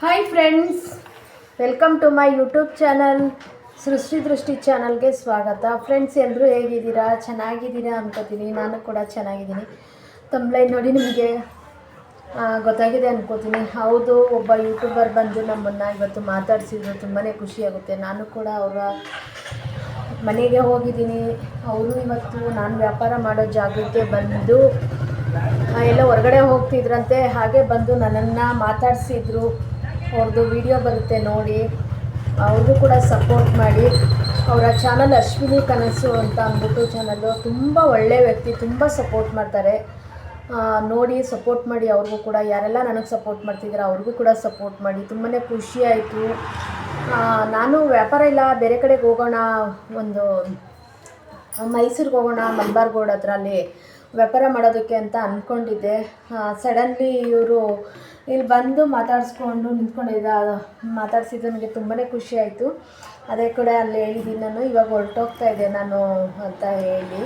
Hi friends welcome to my YouTube channel Srishti Drishti ಚಾನಲ್ಗೆ ಸ್ವಾಗತ. Friends ಎಲ್ಲರೂ ಹೇಗಿದ್ದೀರಾ? ಚೆನ್ನಾಗಿದ್ದೀರಾ ಅನ್ಕೋತೀನಿ. ನಾನು ಕೂಡ ಚೆನ್ನಾಗಿದ್ದೀನಿ. ತಮ್ಲೈನ್ ನೋಡಿ ನಿಮಗೆ ಗೊತ್ತಾಗಿದೆ ಅನ್ಕೋತೀನಿ. ಹೌದು, ಒಬ್ಬ ಯೂಟ್ಯೂಬರ್ ಬಂದು ನಮ್ಮನ್ನು ಇವತ್ತು ಮಾತಾಡಿಸಿದ್ರು ತುಂಬಾ ಖುಷಿಯಾಗುತ್ತೆ ನಾನು ಕೂಡ ಅವರ ಮನೆಗೆ ಹೋಗಿದ್ದೀನಿ. ಅವರು ಇವತ್ತು ನಾನು ವ್ಯಾಪಾರ ಮಾಡೋ ಜಾಗಕ್ಕೆ ಬಂದು ಎಲ್ಲ ಹೊರಗಡೆ ಹೋಗ್ತಿದ್ರಂತೆ. ಹಾಗೆ ಬಂದು ನನ್ನನ್ನು ಮಾತಾಡಿಸಿದ್ರು. ಅವ್ರದ್ದು ವಿಡಿಯೋ ಬರುತ್ತೆ ನೋಡಿ. ಅವ್ರಿಗೂ ಕೂಡ ಸಪೋರ್ಟ್ ಮಾಡಿ. ಅವರ ಚಾನಲ್ ಅಶ್ವಿನಿ ಕನಸು ಅಂತ ಅಂದ್ಬಿಟ್ಟು ಚಾನಲ್ಲು ತುಂಬ ಒಳ್ಳೆಯ ವ್ಯಕ್ತಿ, ತುಂಬ ಸಪೋರ್ಟ್ ಮಾಡ್ತಾರೆ. ನೋಡಿ ಸಪೋರ್ಟ್ ಮಾಡಿ ಅವ್ರಿಗೂ ಕೂಡ. ಯಾರೆಲ್ಲ ನನಗೆ ಸಪೋರ್ಟ್ ಮಾಡ್ತಿದ್ದಾರೆ ಅವ್ರಿಗೂ ಕೂಡ ಸಪೋರ್ಟ್ ಮಾಡಿ. ತುಂಬಾ ಖುಷಿ ಆಯಿತು. ನಾನು ವ್ಯಾಪಾರ ಇಲ್ಲ, ಬೇರೆ ಕಡೆಗೆ ಹೋಗೋಣ, ಒಂದು ಮೈಸೂರಿಗೆ ಹೋಗೋಣ, ಮಲ್ಬಾರ್ ಗೋಡ್ ಹತ್ರ ಅಲ್ಲಿ ವ್ಯಾಪಾರ ಮಾಡೋದಕ್ಕೆ ಅಂತ ಅಂದ್ಕೊಂಡಿದ್ದೆ ಸಡನ್ಲಿ ಇವರು ಇಲ್ಲಿ ಬಂದು ಮಾತಾಡಿಸ್ಕೊಂಡು ನಿಂತ್ಕೊಂಡಿದ್ದ ಮಾತಾಡ್ಸಿದ್ದು ನನಗೆ ತುಂಬಾ ಖುಷಿ ಆಯಿತು. ಅದೇ ಕೂಡ ಅಲ್ಲಿ ಹೇಳಿದ್ದೀನಿ ನಾನು ಇವಾಗ ಹೊರಟೋಗ್ತಾ ಇದ್ದೆ ನಾನು ಅಂತ ಹೇಳಿ.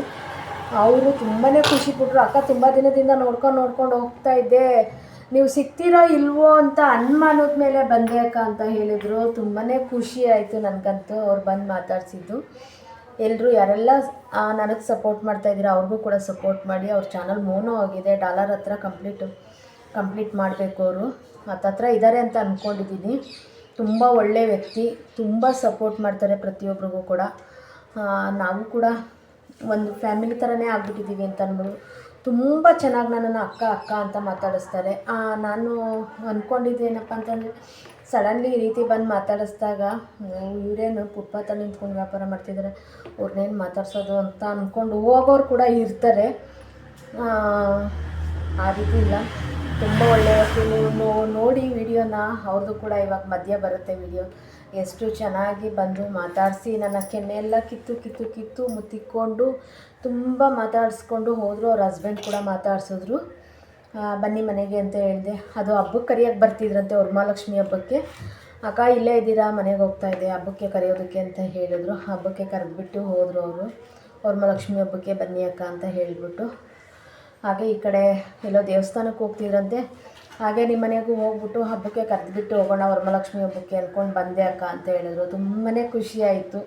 ಅವರು ತುಂಬಾ ಖುಷಿ ಪಟ್ರು. ಅಕ್ಕ ತುಂಬ ದಿನದಿಂದ ನೋಡ್ಕೊಂಡು ನೋಡ್ಕೊಂಡು ಹೋಗ್ತಾ ಇದ್ದೆ. ನೀವು ಸಿಗ್ತೀರೋ ಇಲ್ವೋ ಅಂತ ಅನುಮಾನದ ಮೇಲೆ ಬಂದೆ ಅಕ್ಕ ಅಂತ ಹೇಳಿದರು. ತುಂಬಾ ಖುಷಿ ಆಯಿತು ನನಗಂತೂ ಅವ್ರು ಬಂದು ಮಾತಾಡಿಸಿದ್ದು. ಎಲ್ಲರೂ ಯಾರೆಲ್ಲ ನನಗೆ ಸಪೋರ್ಟ್ ಮಾಡ್ತಾ ಇದ್ದೀರಾ ಅವ್ರಿಗೂ ಕೂಡ ಸಪೋರ್ಟ್ ಮಾಡಿ. ಅವ್ರ ಚಾನಲ್ ಮೋನೋ ಆಗಿದೆ. ಡಾಲರ್ ಹತ್ರ ಕಂಪ್ಲೀಟ್ ಕಂಪ್ಲೀಟ್ ಮಾಡಬೇಕು ಅವರು. ಹತ್ತತ್ರ ಇದ್ದಾರೆ ಅಂತ ಅಂದ್ಕೊಂಡಿದ್ದೀನಿ ತುಂಬ ಒಳ್ಳೆಯ ವ್ಯಕ್ತಿ, ತುಂಬ ಸಪೋರ್ಟ್ ಮಾಡ್ತಾರೆ ಪ್ರತಿಯೊಬ್ಬರಿಗೂ ಕೂಡ. ನಾವು ಕೂಡ ಒಂದು ಫ್ಯಾಮಿಲಿ ಥರನೇ ಆಗ್ಬಿಟ್ಟಿದ್ದೀವಿ ಅಂತ ಅನ್ಬೋದು. ತುಂಬ ಚೆನ್ನಾಗಿ ನನ್ನನ್ನು ಅಕ್ಕ ಅಕ್ಕ ಅಂತ ಮಾತಾಡಿಸ್ತಾರೆ. ನಾನು ನಾನು ಅಂದ್ಕೊಂಡಿದ್ದೇನಪ್ಪ ಅಂತಂದರೆ ಸಡನ್ಲಿ ಈ ರೀತಿ ಬಂದು ಮಾತಾಡಿಸ್ದಾಗ ಇವರೇನು ಫುಟ್ಪಾತಲ್ಲಿ ನಿಂತ್ಕೊಂಡು ವ್ಯಾಪಾರ ಮಾಡ್ತಿದ್ದಾರೆ ಅವ್ರನ್ನೇನು ಮಾತಾಡ್ಸೋದು ಅಂತ ಅಂದ್ಕೊಂಡು ಹೋಗೋರು ಕೂಡ ಇರ್ತಾರೆ. ಆ ರೀತಿ ಇಲ್ಲ. ತುಂಬ ಒಳ್ಳೆಯ ನೀವು ನೋಡಿ ವಿಡಿಯೋನ ಅವ್ರದ್ದು ಕೂಡ ಇವಾಗ ಮಧ್ಯ ಬರುತ್ತೆ ವಿಡಿಯೋ. ಎಷ್ಟು ಚೆನ್ನಾಗಿ ಬಂದು ಮಾತಾಡಿಸಿ. ನನ್ನ ಕೆನ್ನೆಲ್ಲ ಕಿತ್ತು ಕಿತ್ತು ಕಿತ್ತು ಮುತ್ತಿಕ್ಕೊಂಡು ತುಂಬ ಮಾತಾಡಿಸ್ಕೊಂಡು ಹೋದರು. ಅವ್ರ ಹಸ್ಬೆಂಡ್ ಕೂಡ ಮಾತಾಡಿಸಿದ್ರು. ಬನ್ನಿ ಮನೆಗೆ ಅಂತ ಹೇಳಿದೆ. ಅದು ಹಬ್ಬಕ್ಕೆ ಕರಿಯೋಕ್ಕೆ ಬರ್ತಿದ್ರಂತೆ ವರಮಹಾಲಕ್ಷ್ಮಿ ಹಬ್ಬಕ್ಕೆ. ಅಕ್ಕ, ಇಲ್ಲೇ ಇದ್ದೀರಾ? ಮನೆಗೆ ಹೋಗ್ತಾ ಇದೆ ಹಬ್ಬಕ್ಕೆ ಕರೆಯೋದಕ್ಕೆ ಅಂತ ಹೇಳಿದ್ರು. ಹಬ್ಬಕ್ಕೆ ಕರೆದ್ಬಿಟ್ಟು ಹೋದರು ಅವರು. ವರಮಹಾಲಕ್ಷ್ಮಿ ಹಬ್ಬಕ್ಕೆ ಬನ್ನಿ ಅಕ್ಕ ಅಂತ ಹೇಳಿಬಿಟ್ಟು. ಹಾಗೆ ಈ ಕಡೆ ಎಲ್ಲೋ ದೇವಸ್ಥಾನಕ್ಕೆ ಹೋಗ್ತಿದ್ರಂತೆ ಹಾಗೆ ನಿಮ್ಮ ಮನೆಗೂ ಹೋಗ್ಬಿಟ್ಟು ಹಬ್ಬಕ್ಕೆ ಕರೆದ್ಬಿಟ್ಟು ಹೋಗೋಣ, ವರಮಹಾಲಕ್ಷ್ಮಿ ಹಬ್ಬಕ್ಕೆ ಅಂದ್ಕೊಂಡು ಬಂದೆ ಅಕ್ಕ ಅಂತ ಹೇಳಿದ್ರು. ತುಂಬಾ ಖುಷಿಯಾಯಿತು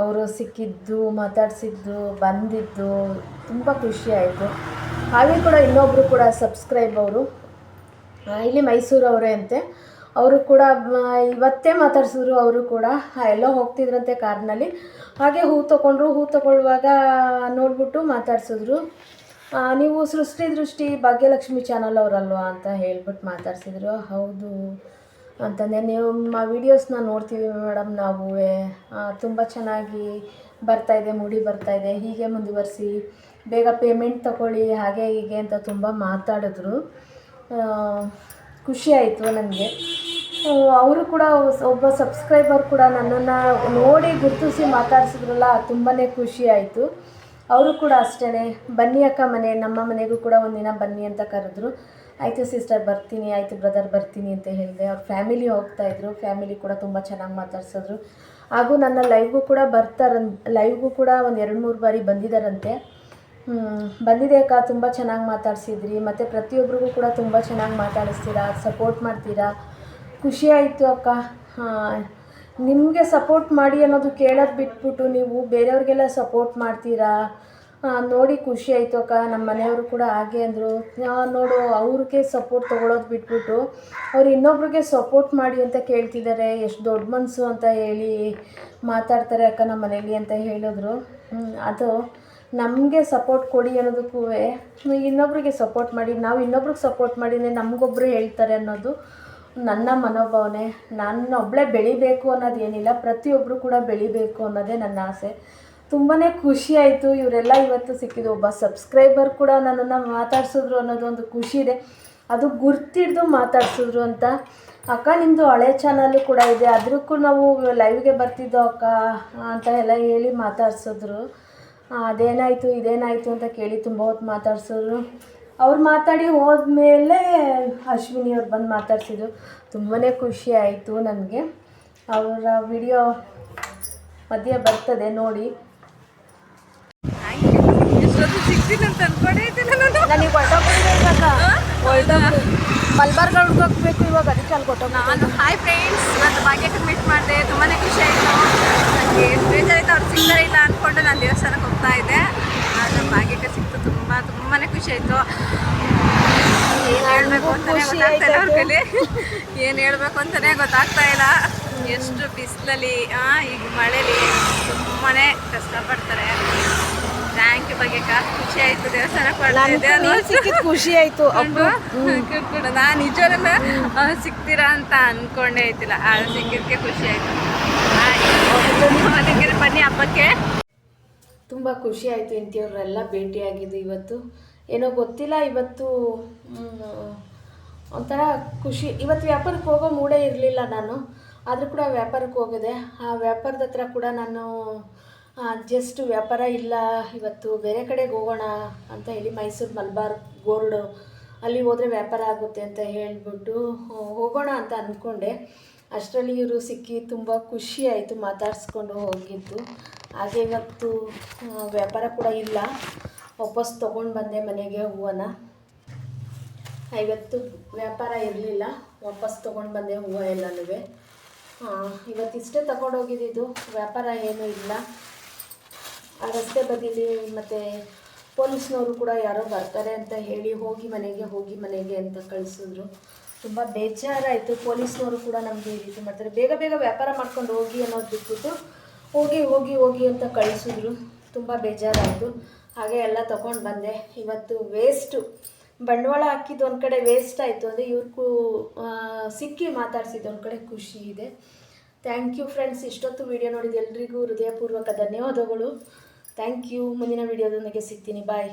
ಅವರು ಸಿಕ್ಕಿದ್ದು, ಮಾತಾಡಿಸಿದ್ದು, ಬಂದಿದ್ದು ತುಂಬ ಖುಷಿಯಾಯಿತು ಹಾಗೆ ಕೂಡ ಇನ್ನೊಬ್ಬರು ಕೂಡ ಸಬ್ಸ್ಕ್ರೈಬ್ ಅವರು ಇಲ್ಲಿ ಮೈಸೂರವರೇ ಅಂತೆ. ಅವರು ಕೂಡ ಇವತ್ತೇ ಮಾತಾಡ್ಸಿದ್ರು ಅವರು ಕೂಡ. ಎಲ್ಲೋ ಹೋಗ್ತಿದ್ರಂತೆ ಕಾರ್ನಲ್ಲಿ. ಹಾಗೆ ಹೂ ತೊಗೊಂಡ್ರು, ಹೂ ತೊಗೊಳ್ಳುವಾಗ ನೋಡ್ಬಿಟ್ಟು ಮಾತಾಡ್ಸಿದ್ರು. ನೀವು ಸೃಷ್ಟಿ ದೃಷ್ಟಿ ಭಾಗ್ಯಲಕ್ಷ್ಮಿ ಚಾನಲ್ ಅವರಲ್ವಾ ಅಂತ ಹೇಳ್ಬಿಟ್ಟು ಮಾತಾಡ್ಸಿದ್ರು. ಹೌದು. ಅಂತಂದೆ, ನೀವು ನಿಮ್ಮ ವೀಡಿಯೋಸ್ನ ನೋಡ್ತೀವಿ ಮೇಡಮ್ ನಾವು. ತುಂಬ ಚೆನ್ನಾಗಿ ಬರ್ತಾಯಿದೆ ಮುಡಿ ಬರ್ತಾಯಿದೆ ಹೀಗೆ ಮುಂದುವರಿಸಿ, ಬೇಗ ಪೇಮೆಂಟ್ ತಗೊಳ್ಳಿ ಹಾಗೆ ಹೀಗೆ ಅಂತ ತುಂಬ ಮಾತಾಡಿದ್ರು. ಖುಷಿ ಆಯಿತು ನನಗೆ. ಅವರು ಕೂಡ ಒಬ್ಬ ಸಬ್ಸ್ಕ್ರೈಬರ್ ಕೂಡ ನನ್ನನ್ನು ನೋಡಿ ಗುರುತಿಸಿ ಮಾತಾಡ್ಸಿದ್ರಲ್ಲ ತುಂಬಾ ಖುಷಿ ಆಯಿತು. ಅವರು ಕೂಡ ಅಷ್ಟೇ ಬನ್ನಿ ಅಕ್ಕ ಮನೆ, ನಮ್ಮ ಮನೆಗೂ ಕೂಡ ಒಂದಿನ ಬನ್ನಿ ಅಂತ ಕರೆದ್ರು. ಆಯಿತು ಸಿಸ್ಟರ್ ಬರ್ತೀನಿ, ಆಯಿತು ಬ್ರದರ್ ಬರ್ತೀನಿ ಅಂತ ಹೇಳಿದೆ. ಅವ್ರ ಫ್ಯಾಮಿಲಿ ಹೋಗ್ತಾಯಿದ್ರು ಫ್ಯಾಮಿಲಿ ಕೂಡ ತುಂಬ ಚೆನ್ನಾಗಿ ಮಾತಾಡ್ಸಿದ್ರು. ಹಾಗೂ ನನ್ನ ಲೈವ್ಗೂ ಕೂಡ ಬರ್ತಾರನ್ ಲೈವ್ಗೂ ಕೂಡ ಒಂದು ಎರಡು ಮೂರು ಬಾರಿ ಬಂದಿದ್ದಾರಂತೆ ಬಂದಿದೆ ಅಕ್ಕ, ತುಂಬ ಚೆನ್ನಾಗಿ ಮಾತಾಡ್ಸಿದ್ರಿ. ಮತ್ತು ಪ್ರತಿಯೊಬ್ಬರಿಗೂ ಕೂಡ ತುಂಬ ಚೆನ್ನಾಗಿ ಮಾತಾಡಿಸ್ತೀರಾ ಸಪೋರ್ಟ್ ಮಾಡ್ತೀರಾ? ಖುಷಿ ಆಯಿತು ಅಕ್ಕ. ನಿಮಗೆ ಸಪೋರ್ಟ್ ಮಾಡಿ ಅನ್ನೋದು ಕೇಳೋದು ಬಿಟ್ಬಿಟ್ಟು ನೀವು ಬೇರೆಯವ್ರಿಗೆಲ್ಲ ಸಪೋರ್ಟ್ ಮಾಡ್ತೀರಾ? ನೋಡಿ ಖುಷಿ ಆಯಿತು ಅಕ್ಕ. ನಮ್ಮ ಮನೆಯವರು ಕೂಡ ಹಾಗೆ ಅಂದರು. ನೋಡು, ಅವ್ರಿಗೆ ಸಪೋರ್ಟ್ ತೊಗೊಳೋದು ಬಿಟ್ಬಿಟ್ಟು ಅವ್ರು ಇನ್ನೊಬ್ರಿಗೆ ಸಪೋರ್ಟ್ ಮಾಡಿ ಅಂತ ಕೇಳ್ತಿದ್ದಾರೆ ಎಷ್ಟು ದೊಡ್ಡ ಮನಸ್ಸು ಅಂತ ಹೇಳಿ ಮಾತಾಡ್ತಾರೆ ಅಕ್ಕ ನಮ್ಮ ಮನೇಲಿ ಅಂತ ಹೇಳಿದ್ರು. ಅದು ನಮಗೆ ಸಪೋರ್ಟ್ ಕೊಡಿ ಅನ್ನೋದಕ್ಕೂ ಇನ್ನೊಬ್ರಿಗೆ ಸಪೋರ್ಟ್ ಮಾಡಿ, ನಾವು ಇನ್ನೊಬ್ರಿಗೆ ಸಪೋರ್ಟ್ ಮಾಡಿದ್ರೆ ನಮಗೊಬ್ಬರು ಹೇಳ್ತಾರೆ ಅನ್ನೋದು ನನ್ನ ಮನೋಭಾವನೆ ನಾನು ಒಬ್ಬಳೇ ಬೆಳಿಬೇಕು ಅನ್ನೋದೇನಿಲ್ಲ ಪ್ರತಿಯೊಬ್ಬರು ಕೂಡ ಬೆಳಿಬೇಕು ಅನ್ನೋದೇ ನನ್ನ ಆಸೆ. ತುಂಬಾ ಖುಷಿ ಆಯಿತು ಇವರೆಲ್ಲ ಇವತ್ತು ಸಿಕ್ಕಿದ್ದು. ಒಬ್ಬ ಸಬ್ಸ್ಕ್ರೈಬರ್ ಕೂಡ ನನ್ನನ್ನು ಮಾತಾಡ್ಸಿದ್ರು ಅನ್ನೋದೊಂದು ಖುಷಿ ಇದೆ. ಅದು ಗುರ್ತಿಡ್ದು ಮಾತಾಡ್ಸಿದ್ರು ಅಂತ. ಅಕ್ಕ ನಿಮ್ಮದು ಹಳೆ ಚಾನಲ್ಲು ಕೂಡ ಇದೆ. ಅದಕ್ಕೂ ನಾವು ಲೈವ್ಗೆ ಬರ್ತಿದ್ದೋ ಅಕ್ಕ ಅಂತ ಎಲ್ಲ ಹೇಳಿ ಮಾತಾಡ್ಸಿದ್ರು. ಅದೇನಾಯಿತು, ಇದೇನಾಯಿತು ಅಂತ ಕೇಳಿ ತುಂಬ ಹೊತ್ತು ಮಾತಾಡ್ಸಿದ್ರು. ಅವ್ರು ಮಾತಾಡಿ ಹೋದ್ಮೇಲೆ ಅಶ್ವಿನಿ ಅವ್ರು ಬಂದು ಮಾತಾಡ್ಸಿದ್ರು. ತುಂಬಾ ಖುಷಿ ಆಯಿತು ನನಗೆ. ಅವರ ವಿಡಿಯೋ ಮಧ್ಯ ಬರ್ತದೆ ನೋಡಿ. ನಾನು ನನಗೆ ಮಲ್ಬಾರ್ಗಳ್ಗೆ ಹೋಗ್ಬೇಕು ಇವಾಗ ಅದಕ್ಕೆ ಅಲ್ಲಿ ಕೊಟ್ಟು ನಾನು ಹಾಯ್ ಫ್ರೆಂಡ್ಸ್ ಇವತ್ತು ಭಾಗ್ಯಕ್ಕೆ ಮೀಟ್ ಮಾಡಿದೆ. ತುಂಬಾ ಖುಷಿ ಆಯಿತು. ನನಗೆ ಬೇಜಾರಿತ್ತು ಅವ್ರು ಸಿಗ್ತಾರೆ ಇಲ್ಲ ಅಂದ್ಕೊಂಡು ನಾನು ದೇವಸ್ಥಾನಕ್ಕೆ ಹೋಗ್ತಾ ಇದ್ದೆ. ಆದರೆ ಭಾಗ್ಯಕ್ಕೆ ತುಂಬ ಖುಷಿ ಆಯಿತು. ಏನು ಹೇಳಬೇಕು ಗೊತ್ತಾಗ್ತಾ ಇಲ್ಲ ಅವ್ರ. ಕೈಲಿ ಏನು ಹೇಳಬೇಕು ಅಂತಲೇ ಗೊತ್ತಾಗ್ತಾ ಇಲ್ಲ. ಎಷ್ಟು ಬಿಸಿಲಲ್ಲಿ ಈಗ ಮಳೇಲಿ ತುಂಬಾ ಕಷ್ಟಪಡ್ತಾರೆ. ಥ್ಯಾಂಕ್ ಯು ಬಗ್ಗೆ ಖುಷಿ ಆಯಿತು ದೇವಸ್ಥಾನ ಖುಷಿ ಆಯ್ತು? ಕೂಡ. ನಾನು ನಿಜವಲ್ಲ ಸಿಗ್ತೀರಾ ಅಂತ ಅಂದ್ಕೊಂಡೇ ಇದ್ದಿಲ್ಲ. ಆ ಸಿಕ್ಕಿದ್ಕೆ ಖುಷಿ ಆಯ್ತು. ಅದಕ್ಕೆ ಬನ್ನಿ ಹಬ್ಬಕ್ಕೆ. ತುಂಬ ಖುಷಿ ಆಯಿತು ಇಂಥವ್ರೆಲ್ಲ ಭೇಟಿಯಾಗಿದ್ದು ಇವತ್ತು. ಏನೋ ಗೊತ್ತಿಲ್ಲ, ಇವತ್ತು ಒಂಥರ ಖುಷಿ. ಇವತ್ತು ವ್ಯಾಪಾರಕ್ಕೆ ಹೋಗೋ ಮೂಡೇ ಇರಲಿಲ್ಲ ನಾನು. ಆದರೂ ಕೂಡ ವ್ಯಾಪಾರಕ್ಕೆ ಹೋಗಿದೆ ಆ ವ್ಯಾಪಾರದ ಹತ್ರ ಕೂಡ ನಾನು ಜಸ್ಟ್ ವ್ಯಾಪಾರ ಇಲ್ಲ, ಇವತ್ತು ಬೇರೆ ಕಡೆಗೆ ಹೋಗೋಣ ಅಂತ ಹೇಳಿ ಮೈಸೂರು ಮಲ್ಬಾರ್ ಗೋಲ್ಡು ಅಲ್ಲಿ ಹೋದರೆ ವ್ಯಾಪಾರ ಆಗುತ್ತೆ ಅಂತ ಹೇಳಿಬಿಟ್ಟು ಹೋಗೋಣ ಅಂತ ಅಂದ್ಕೊಂಡೆ. ಅಷ್ಟರಲ್ಲಿ ಇವರು ಸಿಕ್ಕಿ ತುಂಬ ಖುಷಿ ಆಯಿತು ಮಾತಾಡಿಸ್ಕೊಂಡು ಹೋಗಿದ್ದು. ಹಾಗೆ ಇವತ್ತು ವ್ಯಾಪಾರ ಕೂಡ ಇಲ್ಲ. ವಾಪಸ್ ತೊಗೊಂಡು ಬಂದೆ ಮನೆಗೆ ಹೂವನ್ನ. ಇವತ್ತು ವ್ಯಾಪಾರ ಇರಲಿಲ್ಲ. ವಾಪಸ್ ತೊಗೊಂಡು ಬಂದೆ ಹೂವು ಎಲ್ಲನೂ ಇವತ್ತಿಷ್ಟೇ ತಗೊಂಡೋಗಿದ್ದು ವ್ಯಾಪಾರ ಏನೂ ಇಲ್ಲ. ಆ ರಸ್ತೆ ಬದಿಲಿ ಮತ್ತು ಪೊಲೀಸ್ನವರು ಕೂಡ ಯಾರೋ ಬರ್ತಾರೆ ಅಂತ ಹೇಳಿ ಹೋಗಿ ಮನೆಗೆ ಹೋಗಿ ಮನೆಗೆ ಅಂತ ಕಳಿಸಿದ್ರು. ತುಂಬ ಬೇಜಾರಾಯಿತು. ಪೊಲೀಸ್ನವರು ಕೂಡ ನಮಗೆ ಈ ರೀತಿ ಮಾಡ್ತಾರೆ. ಬೇಗ ಬೇಗ ವ್ಯಾಪಾರ ಮಾಡ್ಕೊಂಡು ಹೋಗಿ ಅನ್ನೋದು ಬಿಟ್ಬಿಟ್ಟು ಹೋಗಿ ಹೋಗಿ ಹೋಗಿ ಅಂತ ಕಳಿಸಿದ್ರು. ತುಂಬ ಬೇಜಾರಾಯಿತು. ಹಾಗೆ ಎಲ್ಲ ತೊಗೊಂಡು ಬಂದೆ. ಇವತ್ತು ವೇಸ್ಟು ಬಂಡವಾಳ ಹಾಕಿದ್ದು ಒಂದು ಕಡೆ ವೇಸ್ಟ್ ಆಯಿತು. ಅಂದರೆ ಇವ್ರಿಗೂ ಸಿಕ್ಕಿ ಮಾತಾಡ್ಸಿದ್ದು ಒಂದು ಕಡೆ ಖುಷಿ ಇದೆ. ಥ್ಯಾಂಕ್ ಯು ಫ್ರೆಂಡ್ಸ್ ಇಷ್ಟೊತ್ತು ವಿಡಿಯೋ ನೋಡಿದ ಎಲ್ರಿಗೂ ಹೃದಯಪೂರ್ವಕ ಧನ್ಯವಾದಗಳು. ಥ್ಯಾಂಕ್ ಯು ಮುಂದಿನ ವಿಡಿಯೋದೊಂದಿಗೆ ಸಿಗ್ತೀನಿ. ಬಾಯ್